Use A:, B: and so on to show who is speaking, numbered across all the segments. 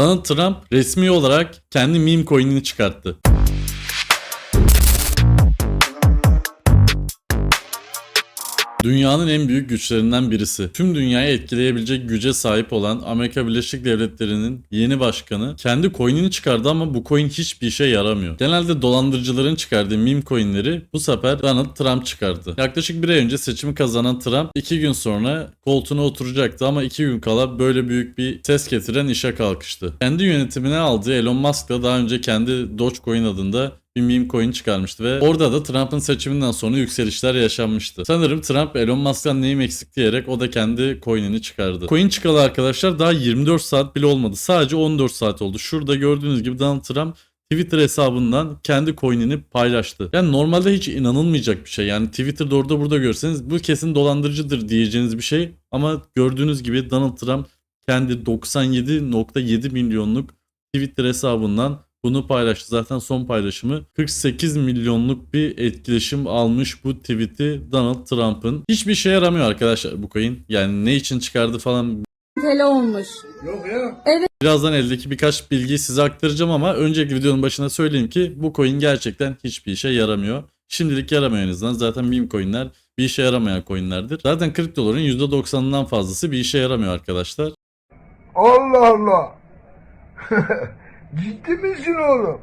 A: Donald Trump resmi olarak kendi meme coin'ini çıkarttı. Dünyanın en büyük güçlerinden birisi. Tüm dünyayı etkileyebilecek güce sahip olan Amerika Birleşik Devletleri'nin yeni başkanı kendi coin'ini çıkardı ama bu coin hiçbir işe yaramıyor. Genelde dolandırıcıların çıkardığı meme coin'leri bu sefer Donald Trump çıkardı. Yaklaşık bir ay önce seçimi kazanan Trump iki gün sonra koltuğuna oturacaktı ama iki gün kala böyle büyük bir ses getiren işe kalkıştı. Kendi yönetimine aldığı Elon Musk da daha önce kendi Dogecoin adında bir meme coin çıkarmıştı ve orada da Trump'ın seçiminden sonra yükselişler yaşanmıştı. Sanırım Trump Elon Musk'tan neyim eksik diyerek o da kendi coin'ini çıkardı. Coin çıkalı arkadaşlar daha 24 saat bile olmadı. Sadece 14 saat oldu. Şurada gördüğünüz gibi Donald Trump Twitter hesabından kendi coin'ini paylaştı. Yani normalde hiç inanılmayacak bir şey. Yani Twitter'da orada burada görseniz bu kesin dolandırıcıdır diyeceğiniz bir şey. Ama gördüğünüz gibi Donald Trump kendi 97.7 milyonluk Twitter hesabından bunu paylaştı. Zaten son paylaşımı 48 milyonluk bir etkileşim almış bu tweet'i Donald Trump'ın. Hiçbir şey yaramıyor arkadaşlar bu coin. Yani ne için çıkardı falan
B: TL olmuş.
A: Birazdan eldeki birkaç bilgiyi size aktaracağım ama önceki videonun başına söyleyeyim ki bu coin gerçekten hiçbir işe yaramıyor. Şimdilik yaramıyor en azından. Zaten meme coinler bir işe yaramayan coinlerdir. Zaten kriptoların %90'ından fazlası bir işe yaramıyor arkadaşlar.
C: Allah Allah. Ciddi misin oğlum?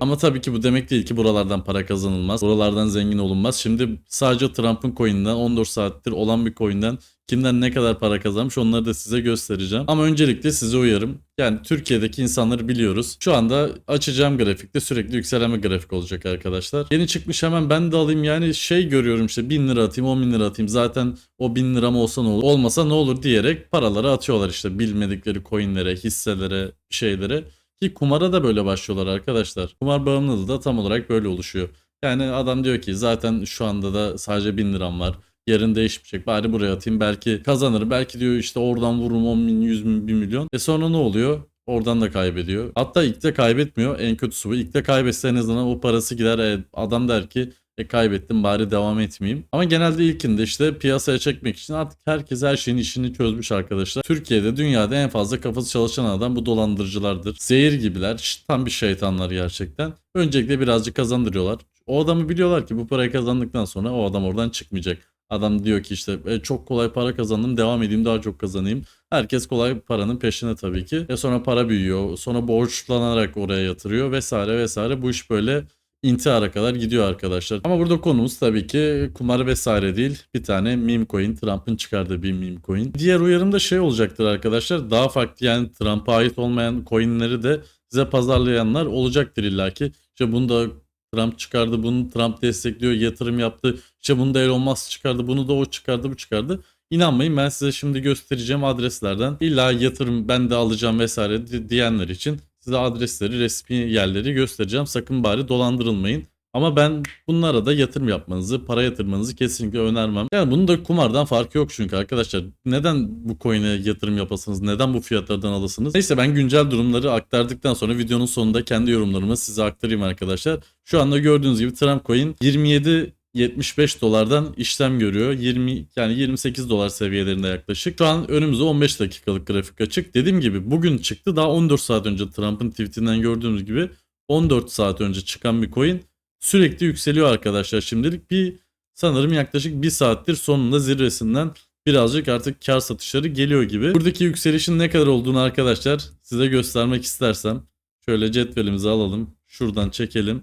A: Ama tabii ki bu demek değil ki buralardan para kazanılmaz. Buralardan zengin olunmaz. Şimdi sadece Trump'ın coin'inden 14 saattir olan bir coin'den kimden ne kadar para kazanmış onları da size göstereceğim. Ama öncelikle size uyarım. Yani Türkiye'deki insanları biliyoruz. Şu anda açacağım grafikte sürekli yükselen bir grafik olacak arkadaşlar. Yeni çıkmış hemen ben de alayım. Yani şey görüyorum işte 1000 lira atayım 10 bin lira atayım. Zaten o 1000 liram olsa ne olur olmasa ne olur diyerek paraları atıyorlar işte bilmedikleri coinlere, hisselere, şeylere. Ki kumara da böyle başlıyorlar arkadaşlar. Kumar bağımlılığı da tam olarak böyle oluşuyor. Yani adam diyor ki zaten şu anda da sadece 1000 liram var. Yarın değişmeyecek. Bari buraya atayım belki kazanırım. Belki diyor işte oradan vururum 10 bin, 100 bin, 1 milyon. E sonra ne oluyor? Oradan da kaybediyor. Hatta ilk de kaybetmiyor. En kötüsü bu. İlk de kaybetse en azından o parası gider. E, adam der ki e kaybettim bari devam etmeyeyim. Ama genelde ilkinde işte piyasaya çekmek için artık herkes her şeyin işini çözmüş arkadaşlar. Türkiye'de dünyada en fazla kafası çalışan adam bu dolandırıcılardır. Zehir gibiler. Tam bir şeytanlar gerçekten. Öncelikle birazcık kazandırıyorlar. O adamı biliyorlar ki bu parayı kazandıktan sonra o adam oradan çıkmayacak. Adam diyor ki işte "E, çok kolay para kazandım devam edeyim daha çok kazanayım. Herkes kolay paranın peşine tabii ki. E sonra para büyüyor. Sonra borçlanarak oraya yatırıyor vesaire vesaire. Bu iş böyle intihara kadar gidiyor arkadaşlar. Ama burada konumuz tabii ki kumar vesaire değil. Bir tane meme coin. Trump'ın çıkardığı bir meme coin. Diğer uyarım da şey olacaktır arkadaşlar. Daha farklı yani Trump'a ait olmayan coinleri de size pazarlayanlar olacaktır illaki. İşte bunu da Trump çıkardı, bunu Trump destekliyor, yatırım yaptı. İşte bunu da Elon Musk çıkardı, bunu da o çıkardı, bu çıkardı. İnanmayın ben size şimdi göstereceğim adreslerden illa yatırım ben de alacağım vesaire di- diyenler için size adresleri, resmi yerleri göstereceğim. Sakın bari dolandırılmayın. Ama ben bunlara da yatırım yapmanızı, para yatırmanızı kesinlikle önermem. Yani bunun da kumardan farkı yok çünkü arkadaşlar. Neden bu coin'e yatırım yapasınız? Neden bu fiyatlardan alasınız? Neyse ben güncel durumları aktardıktan sonra videonun sonunda kendi yorumlarımı size aktarayım arkadaşlar. Şu anda gördüğünüz gibi Trump coin 27 75 dolardan işlem görüyor. 20 yani 28 dolar seviyelerinde yaklaşık. Şu an önümüzde 15 dakikalık grafik açık. Dediğim gibi bugün çıktı. Daha 14 saat önce Trump'ın tweetinden gördüğümüz gibi 14 saat önce çıkan bir coin sürekli yükseliyor arkadaşlar. Şimdilik bir sanırım yaklaşık bir saattir sonunda zirvesinden birazcık artık kar satışları geliyor gibi. Buradaki yükselişin ne kadar olduğunu arkadaşlar size göstermek istersem şöyle cetvelimizi alalım. Şuradan çekelim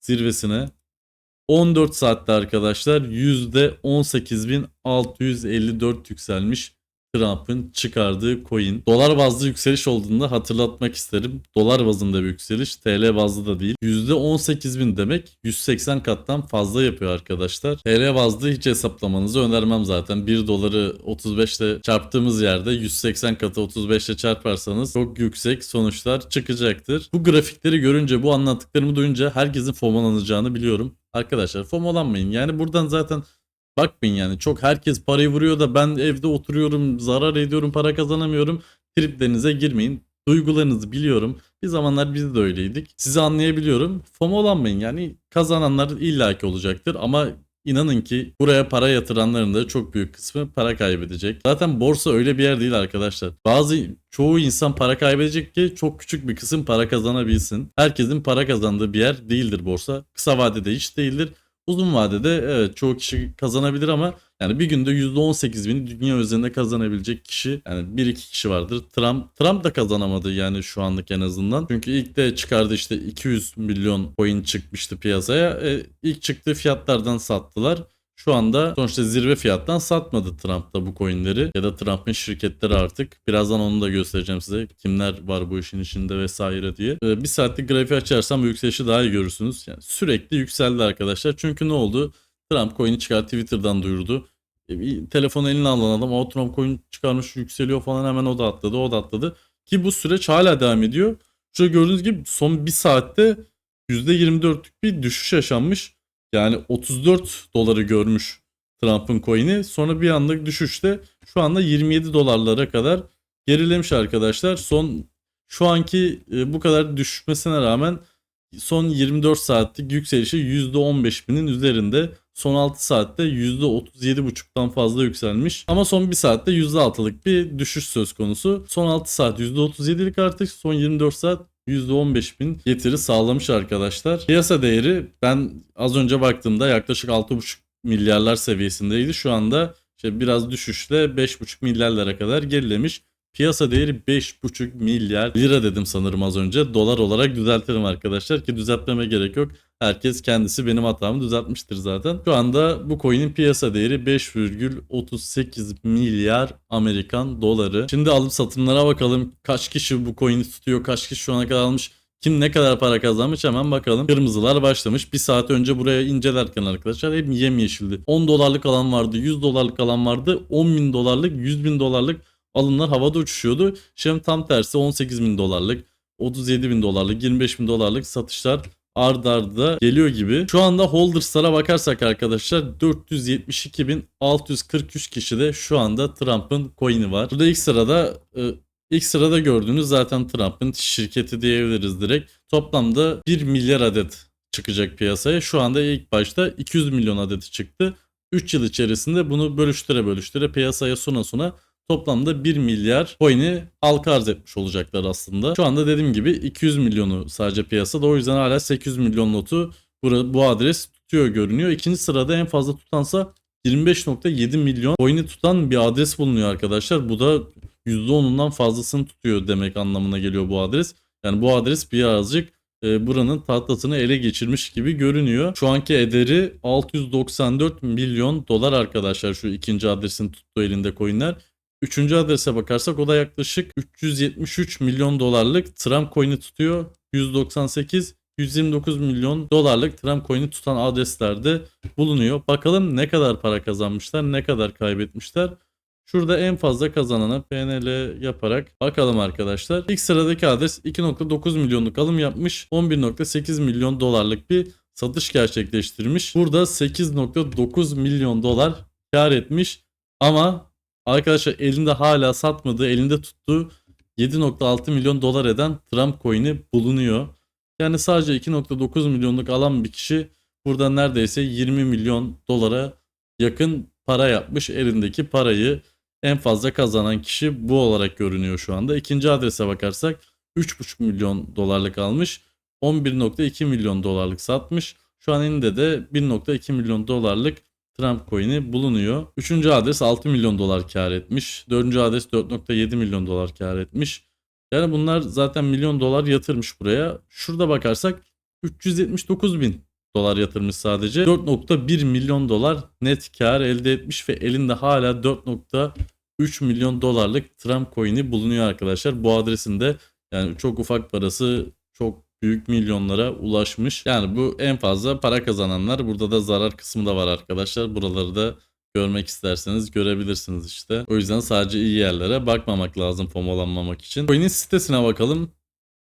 A: zirvesine. 14 saatte arkadaşlar %18.654 yükselmiş Trump'ın çıkardığı coin. Dolar bazlı yükseliş olduğunda hatırlatmak isterim. Dolar bazında bir yükseliş, TL bazlı da değil. %18.000 demek 180 kattan fazla yapıyor arkadaşlar. TL bazlı hiç hesaplamanızı önermem zaten. 1 doları 35 ile çarptığımız yerde 180 katı 35 ile çarparsanız çok yüksek sonuçlar çıkacaktır. Bu grafikleri görünce, bu anlattıklarımı duyunca herkesin FOMO'lanacağını biliyorum. Arkadaşlar FOMO'lanmayın. Yani buradan zaten Bakmayın yani çok herkes parayı vuruyor da ben evde oturuyorum zarar ediyorum para kazanamıyorum. Triplerinize girmeyin. Duygularınızı biliyorum. Bir zamanlar biz de öyleydik. Sizi anlayabiliyorum. FOMO'lanmayın yani kazananlar illaki olacaktır ama İnanın ki buraya para yatıranların da çok büyük kısmı para kaybedecek. Zaten borsa öyle bir yer değil arkadaşlar. Bazı çoğu insan para kaybedecek ki çok küçük bir kısım para kazanabilsin. Herkesin para kazandığı bir yer değildir borsa. Kısa vadede hiç değildir. Uzun vadede evet çoğu kişi kazanabilir ama yani bir günde %18 bin dünya üzerinde kazanabilecek kişi yani 1-2 kişi vardır. Trump Trump da kazanamadı yani şu anlık en azından. Çünkü ilk de çıkardı işte 200 milyon coin çıkmıştı piyasaya. E, ilk çıktığı fiyatlardan sattılar. Şu anda sonuçta zirve fiyattan satmadı Trump da bu coinleri ya da Trump'ın şirketleri artık. Birazdan onu da göstereceğim size kimler var bu işin içinde vesaire diye. Ee, bir saatlik grafiği açarsam yükselişi daha iyi görürsünüz. Yani sürekli yükseldi arkadaşlar. Çünkü ne oldu? Trump coin'i çıkar Twitter'dan duyurdu. E, bir telefonu eline alan adam o Trump coin çıkarmış yükseliyor falan hemen o da atladı o da atladı. Ki bu süreç hala devam ediyor. Şurada gördüğünüz gibi son bir saatte %24'lük bir düşüş yaşanmış. Yani 34 doları görmüş Trump'ın coin'i. Sonra bir anlık düşüşte şu anda 27 dolarlara kadar gerilemiş arkadaşlar. Son şu anki e, bu kadar düşmesine rağmen son 24 saatlik yükselişi %15 binin üzerinde. Son 6 saatte %37,5'tan fazla yükselmiş. Ama son 1 saatte %6'lık bir düşüş söz konusu. Son 6 saat %37'lik artış. Son 24 saat %15 bin getiri sağlamış arkadaşlar. Piyasa değeri ben az önce baktığımda yaklaşık 6,5 milyarlar seviyesindeydi. Şu anda işte biraz düşüşle 5,5 milyarlara kadar gerilemiş. Piyasa değeri 5,5 milyar lira dedim sanırım az önce. Dolar olarak düzeltelim arkadaşlar ki düzeltmeme gerek yok. Herkes kendisi benim hatamı düzeltmiştir zaten. Şu anda bu coin'in piyasa değeri 5,38 milyar Amerikan doları. Şimdi alıp satımlara bakalım. Kaç kişi bu coin'i tutuyor? Kaç kişi şu ana kadar almış? Kim ne kadar para kazanmış hemen bakalım. Kırmızılar başlamış. Bir saat önce buraya incelerken arkadaşlar hep yemyeşildi. 10 dolarlık alan vardı, 100 dolarlık alan vardı, 10 bin dolarlık, 100 bin dolarlık alımlar havada uçuşuyordu. Şimdi tam tersi 18 bin dolarlık, 37 bin dolarlık, 25 bin dolarlık satışlar ard arda geliyor gibi. Şu anda holders'lara bakarsak arkadaşlar 472.643 kişi de şu anda Trump'ın coin'i var. Burada ilk sırada e, ilk sırada gördüğünüz zaten Trump'ın şirketi diyebiliriz direkt. Toplamda 1 milyar adet çıkacak piyasaya. Şu anda ilk başta 200 milyon adeti çıktı. 3 yıl içerisinde bunu bölüştüre bölüştüre piyasaya suna suna toplamda 1 milyar coin'i halka arz etmiş olacaklar aslında. Şu anda dediğim gibi 200 milyonu sadece piyasada. O yüzden hala 800 milyon notu bu, bu adres tutuyor görünüyor. İkinci sırada en fazla tutansa 25.7 milyon coin'i tutan bir adres bulunuyor arkadaşlar. Bu da %10'undan fazlasını tutuyor demek anlamına geliyor bu adres. Yani bu adres birazcık e, buranın tahtasını ele geçirmiş gibi görünüyor. Şu anki ederi 694 milyon dolar arkadaşlar şu ikinci adresin tuttuğu elinde coinler. Üçüncü adrese bakarsak o da yaklaşık 373 milyon dolarlık Trump coin'i tutuyor. 198 129 milyon dolarlık Trump coin'i tutan adreslerde bulunuyor. Bakalım ne kadar para kazanmışlar, ne kadar kaybetmişler. Şurada en fazla kazanana PNL yaparak bakalım arkadaşlar. İlk sıradaki adres 2.9 milyonluk alım yapmış. 11.8 milyon dolarlık bir satış gerçekleştirmiş. Burada 8.9 milyon dolar kar etmiş. Ama arkadaşlar elinde hala satmadığı, elinde tuttuğu 7.6 milyon dolar eden Trump coin'i bulunuyor. Yani sadece 2.9 milyonluk alan bir kişi burada neredeyse 20 milyon dolara yakın para yapmış. Elindeki parayı en fazla kazanan kişi bu olarak görünüyor şu anda. İkinci adrese bakarsak 3.5 milyon dolarlık almış. 11.2 milyon dolarlık satmış. Şu an elinde de 1.2 milyon dolarlık Trump coin'i bulunuyor. Üçüncü adres 6 milyon dolar kar etmiş. Dördüncü adres 4.7 milyon dolar kar etmiş. Yani bunlar zaten milyon dolar yatırmış buraya. Şurada bakarsak 379 bin dolar yatırmış sadece. 4.1 milyon dolar net kar elde etmiş ve elinde hala 4.3 milyon dolarlık Trump coin'i bulunuyor arkadaşlar. Bu adresinde yani çok ufak parası çok büyük milyonlara ulaşmış. Yani bu en fazla para kazananlar. Burada da zarar kısmı da var arkadaşlar. Buraları da görmek isterseniz görebilirsiniz işte. O yüzden sadece iyi yerlere bakmamak lazım FOMO'lanmamak için. Coin'in sitesine bakalım.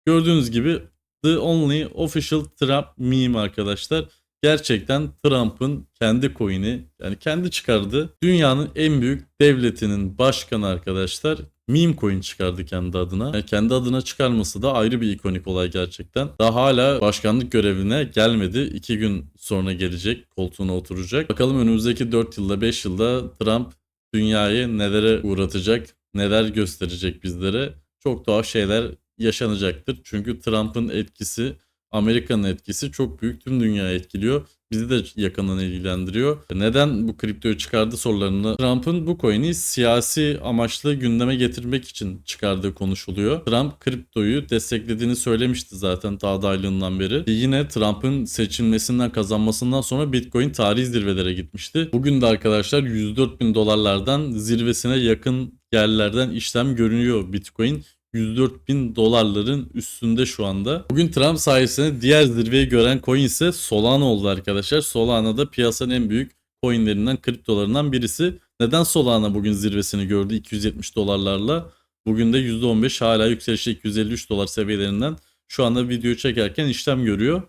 A: Gördüğünüz gibi The Only Official Trump Meme arkadaşlar. Gerçekten Trump'ın kendi coin'i yani kendi çıkardı. Dünyanın en büyük devletinin başkanı arkadaşlar meme coin çıkardı kendi adına. Yani kendi adına çıkarması da ayrı bir ikonik olay gerçekten. Daha hala başkanlık görevine gelmedi. 2 gün sonra gelecek, koltuğuna oturacak. Bakalım önümüzdeki 4 yılda 5 yılda Trump dünyayı nelere uğratacak, neler gösterecek bizlere. Çok tuhaf şeyler yaşanacaktır. Çünkü Trump'ın etkisi, Amerika'nın etkisi çok büyük tüm dünyayı etkiliyor. Bizi de yakından ilgilendiriyor. Neden bu kriptoyu çıkardı sorularını Trump'ın bu coin'i siyasi amaçlı gündeme getirmek için çıkardığı konuşuluyor. Trump kriptoyu desteklediğini söylemişti zaten ta adaylığından beri. Yine Trump'ın seçilmesinden kazanmasından sonra Bitcoin tarihi zirvelere gitmişti. Bugün de arkadaşlar 104 bin dolarlardan zirvesine yakın yerlerden işlem görünüyor Bitcoin. 104 bin dolarların üstünde şu anda. Bugün Trump sayesinde diğer zirveyi gören coin ise Solana oldu arkadaşlar. Solana da piyasanın en büyük coinlerinden, kriptolarından birisi. Neden Solana bugün zirvesini gördü 270 dolarlarla? Bugün de %15 hala yükselişte 253 dolar seviyelerinden şu anda videoyu çekerken işlem görüyor.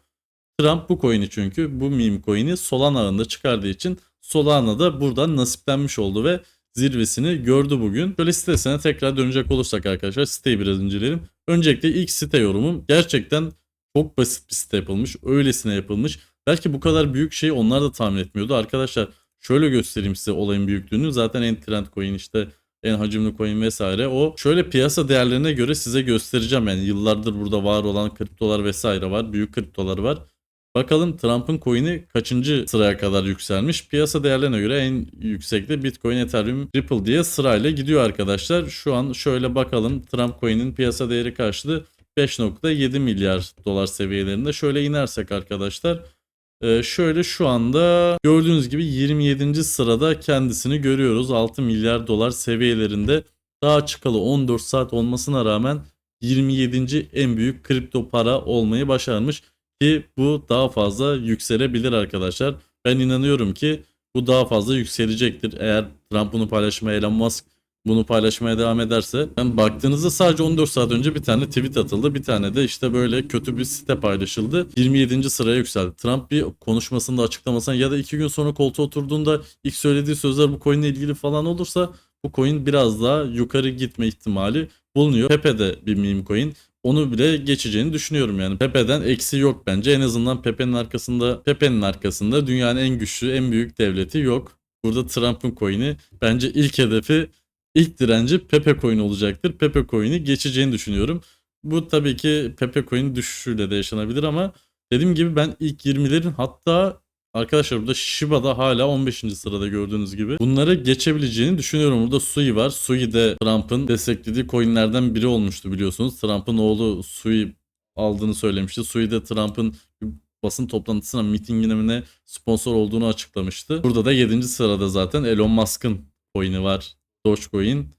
A: Trump bu coin'i çünkü bu meme coin'i Solana ağında çıkardığı için Solana da buradan nasiplenmiş oldu ve zirvesini gördü bugün. Şöyle sitesine tekrar dönecek olursak arkadaşlar siteyi biraz inceleyelim. Öncelikle ilk site yorumum gerçekten çok basit bir site yapılmış. Öylesine yapılmış. Belki bu kadar büyük şey onlar da tahmin etmiyordu. Arkadaşlar şöyle göstereyim size olayın büyüklüğünü. Zaten en trend coin işte en hacimli coin vesaire. O şöyle piyasa değerlerine göre size göstereceğim. Yani yıllardır burada var olan kriptolar vesaire var. Büyük kriptolar var. Bakalım Trump'ın coin'i kaçıncı sıraya kadar yükselmiş? Piyasa değerlerine göre en yüksekte Bitcoin, Ethereum, Ripple diye sırayla gidiyor arkadaşlar. Şu an şöyle bakalım Trump coin'in piyasa değeri karşılığı 5.7 milyar dolar seviyelerinde. Şöyle inersek arkadaşlar ee, şöyle şu anda gördüğünüz gibi 27. sırada kendisini görüyoruz. 6 milyar dolar seviyelerinde daha çıkalı 14 saat olmasına rağmen 27. en büyük kripto para olmayı başarmış ki bu daha fazla yükselebilir arkadaşlar. Ben inanıyorum ki bu daha fazla yükselecektir. Eğer Trump bunu paylaşmaya Elon Musk bunu paylaşmaya devam ederse. Yani baktığınızda sadece 14 saat önce bir tane tweet atıldı. Bir tane de işte böyle kötü bir site paylaşıldı. 27. sıraya yükseldi. Trump bir konuşmasında açıklamasına ya da 2 gün sonra koltuğa oturduğunda ilk söylediği sözler bu coinle ilgili falan olursa bu coin biraz daha yukarı gitme ihtimali bulunuyor. Pepe de bir meme coin onu bile geçeceğini düşünüyorum yani. Pepe'den eksi yok bence. En azından Pepe'nin arkasında Pepe'nin arkasında dünyanın en güçlü, en büyük devleti yok. Burada Trump'ın coin'i bence ilk hedefi ilk direnci Pepe coin olacaktır. Pepe coin'i geçeceğini düşünüyorum. Bu tabii ki Pepe coin düşüşüyle de yaşanabilir ama dediğim gibi ben ilk 20'lerin hatta Arkadaşlar burada Shiba'da hala 15. sırada gördüğünüz gibi. Bunları geçebileceğini düşünüyorum. Burada Sui var. Sui de Trump'ın desteklediği coinlerden biri olmuştu biliyorsunuz. Trump'ın oğlu Sui aldığını söylemişti. Sui de Trump'ın basın toplantısına, mitingine sponsor olduğunu açıklamıştı. Burada da 7. sırada zaten Elon Musk'ın coin'i var. Dogecoin.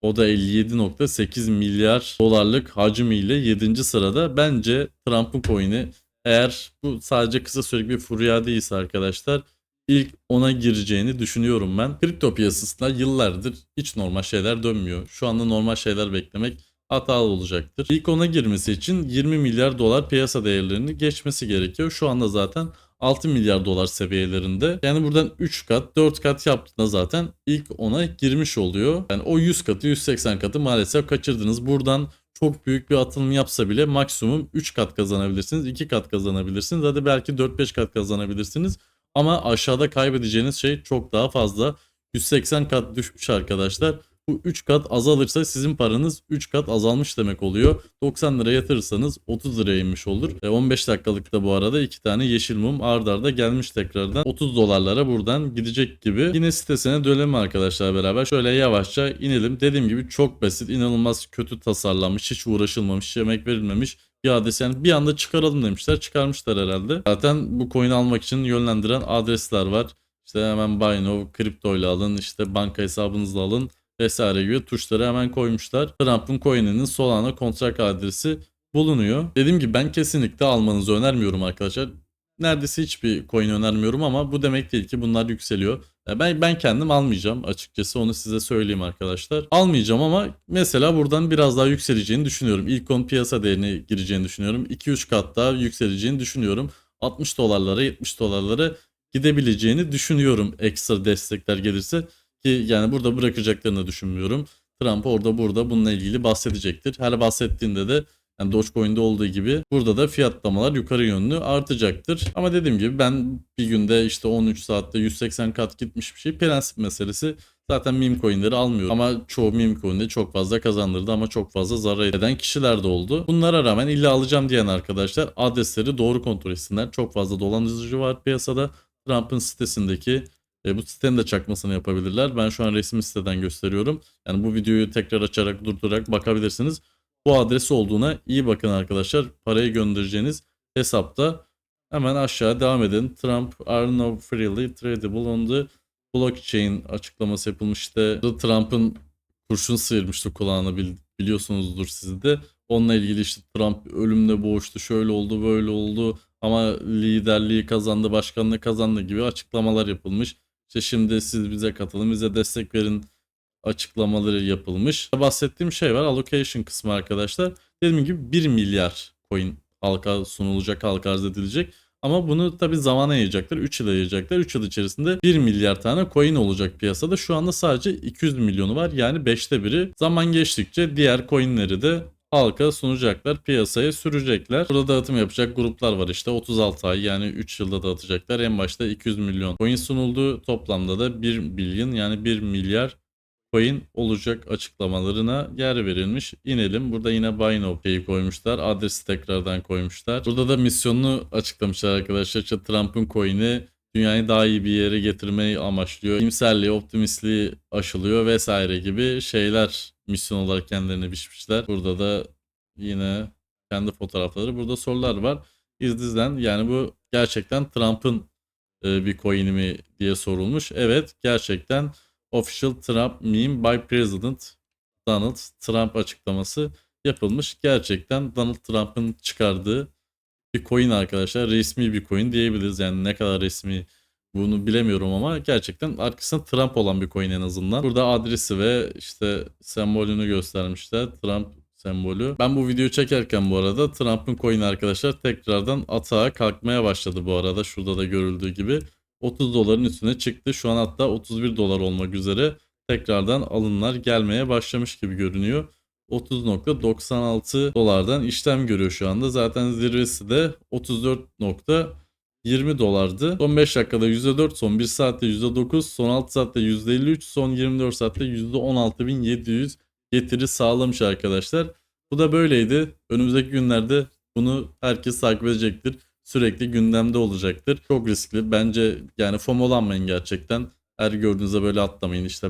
A: O da 57.8 milyar dolarlık hacmiyle 7. sırada. Bence Trump'ın coin'i eğer bu sadece kısa sürelik bir furya değilse arkadaşlar ilk ona gireceğini düşünüyorum ben. Kripto piyasasında yıllardır hiç normal şeyler dönmüyor. Şu anda normal şeyler beklemek hatalı olacaktır. İlk ona girmesi için 20 milyar dolar piyasa değerlerini geçmesi gerekiyor. Şu anda zaten 6 milyar dolar seviyelerinde. Yani buradan 3 kat 4 kat yaptığında zaten ilk ona girmiş oluyor. Yani o 100 katı 180 katı maalesef kaçırdınız. Buradan çok büyük bir atılım yapsa bile maksimum 3 kat kazanabilirsiniz. 2 kat kazanabilirsiniz. Hadi belki 4-5 kat kazanabilirsiniz. Ama aşağıda kaybedeceğiniz şey çok daha fazla. 180 kat düşmüş arkadaşlar. Bu 3 kat azalırsa sizin paranız 3 kat azalmış demek oluyor. 90 lira yatırırsanız 30 liraya inmiş olur. E 15 dakikalıkta bu arada 2 tane yeşil mum ard arda gelmiş tekrardan. 30 dolarlara buradan gidecek gibi. Yine sitesine dönelim arkadaşlar beraber. Şöyle yavaşça inelim. Dediğim gibi çok basit, inanılmaz kötü tasarlanmış, hiç uğraşılmamış, hiç yemek verilmemiş bir adres yani bir anda çıkaralım demişler. Çıkarmışlar herhalde. Zaten bu coin almak için yönlendiren adresler var. İşte hemen Buy Now, kripto ile alın, işte banka hesabınızla alın vesaire gibi tuşları hemen koymuşlar. Trump'ın coin'inin Solana kontrak adresi bulunuyor. Dediğim gibi ben kesinlikle almanızı önermiyorum arkadaşlar. Neredeyse hiçbir coin önermiyorum ama bu demek değil ki bunlar yükseliyor. Ben ben kendim almayacağım açıkçası onu size söyleyeyim arkadaşlar. Almayacağım ama mesela buradan biraz daha yükseleceğini düşünüyorum. İlk on piyasa değerine gireceğini düşünüyorum. 2-3 kat daha yükseleceğini düşünüyorum. 60 dolarlara 70 dolarlara gidebileceğini düşünüyorum ekstra destekler gelirse. Ki yani burada bırakacaklarını düşünmüyorum. Trump orada burada bununla ilgili bahsedecektir. Her bahsettiğinde de yani Dogecoin'de olduğu gibi burada da fiyatlamalar yukarı yönlü artacaktır. Ama dediğim gibi ben bir günde işte 13 saatte 180 kat gitmiş bir şey prensip meselesi. Zaten meme coinleri almıyorum ama çoğu meme coin'de çok fazla kazandırdı ama çok fazla zarar eden kişiler de oldu. Bunlara rağmen illa alacağım diyen arkadaşlar adresleri doğru kontrol etsinler. Çok fazla dolandırıcı var piyasada. Trump'ın sitesindeki e, bu sitenin de çakmasını yapabilirler. Ben şu an resmi siteden gösteriyorum. Yani bu videoyu tekrar açarak durdurarak bakabilirsiniz. Bu adresi olduğuna iyi bakın arkadaşlar. Parayı göndereceğiniz hesapta. Hemen aşağı devam edin. Trump are now freely tradable on the blockchain açıklaması yapılmıştı. Trump'ın kurşun sıyırmıştı kulağına bil- biliyorsunuzdur siz de. Onunla ilgili işte Trump ölümle boğuştu, şöyle oldu, böyle oldu ama liderliği kazandı, başkanlığı kazandı gibi açıklamalar yapılmış. İşte şimdi siz bize katılın, bize destek verin açıklamaları yapılmış. Bahsettiğim şey var allocation kısmı arkadaşlar. Dediğim gibi 1 milyar coin halka sunulacak, halka arz edilecek. Ama bunu tabi zamana yayacaklar. 3 yıl yayacaklar. 3 yıl içerisinde 1 milyar tane coin olacak piyasada. Şu anda sadece 200 milyonu var. Yani 5'te biri. Zaman geçtikçe diğer coinleri de halka sunacaklar. Piyasaya sürecekler. Burada dağıtım yapacak gruplar var işte. 36 ay yani 3 yılda dağıtacaklar. En başta 200 milyon coin sunuldu. Toplamda da 1 billion yani 1 milyar coin olacak açıklamalarına yer verilmiş. İnelim. Burada yine Buy koymuşlar. Adresi tekrardan koymuşlar. Burada da misyonunu açıklamışlar arkadaşlar. İşte Trump'ın coin'i dünyayı daha iyi bir yere getirmeyi amaçlıyor. İmserliği, optimistliği aşılıyor vesaire gibi şeyler misyon olarak kendilerine biçmişler. Burada da yine kendi fotoğrafları. Burada sorular var. İzdizden yani bu gerçekten Trump'ın e, bir coin'i mi diye sorulmuş. Evet gerçekten Official Trump meme by President Donald Trump açıklaması yapılmış. Gerçekten Donald Trump'ın çıkardığı bir coin arkadaşlar. Resmi bir coin diyebiliriz. Yani ne kadar resmi bunu bilemiyorum ama gerçekten arkasında Trump olan bir coin en azından. Burada adresi ve işte sembolünü göstermişler. Trump sembolü. Ben bu videoyu çekerken bu arada Trump'ın coin arkadaşlar tekrardan atağa kalkmaya başladı bu arada. Şurada da görüldüğü gibi. 30 doların üstüne çıktı. Şu an hatta 31 dolar olmak üzere tekrardan alımlar gelmeye başlamış gibi görünüyor. 30.96 dolardan işlem görüyor şu anda. Zaten zirvesi de 34.20 dolardı. Son 5 dakikada %4, son 1 saatte %9, son 6 saatte %53, son 24 saatte %16.700 getiri sağlamış arkadaşlar. Bu da böyleydi. Önümüzdeki günlerde bunu herkes takip edecektir sürekli gündemde olacaktır. Çok riskli. Bence yani FOMO'lanmayın gerçekten. Her gördüğünüzde böyle atlamayın. İşte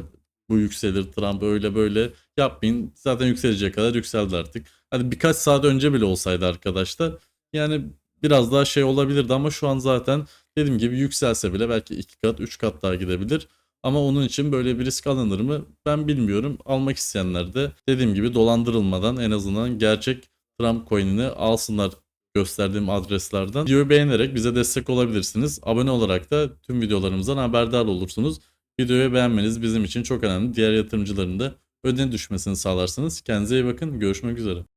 A: bu yükselir Trump öyle böyle yapmayın. Zaten yükselecek kadar yükseldi artık. Hadi birkaç saat önce bile olsaydı arkadaşlar yani biraz daha şey olabilirdi ama şu an zaten dediğim gibi yükselse bile belki 2 kat 3 kat daha gidebilir. Ama onun için böyle bir risk alınır mı ben bilmiyorum. Almak isteyenler de dediğim gibi dolandırılmadan en azından gerçek Trump coin'ini alsınlar gösterdiğim adreslerden. Videoyu beğenerek bize destek olabilirsiniz. Abone olarak da tüm videolarımızdan haberdar olursunuz. Videoyu beğenmeniz bizim için çok önemli. Diğer yatırımcıların da ödene düşmesini sağlarsınız. Kendinize iyi bakın. Görüşmek üzere.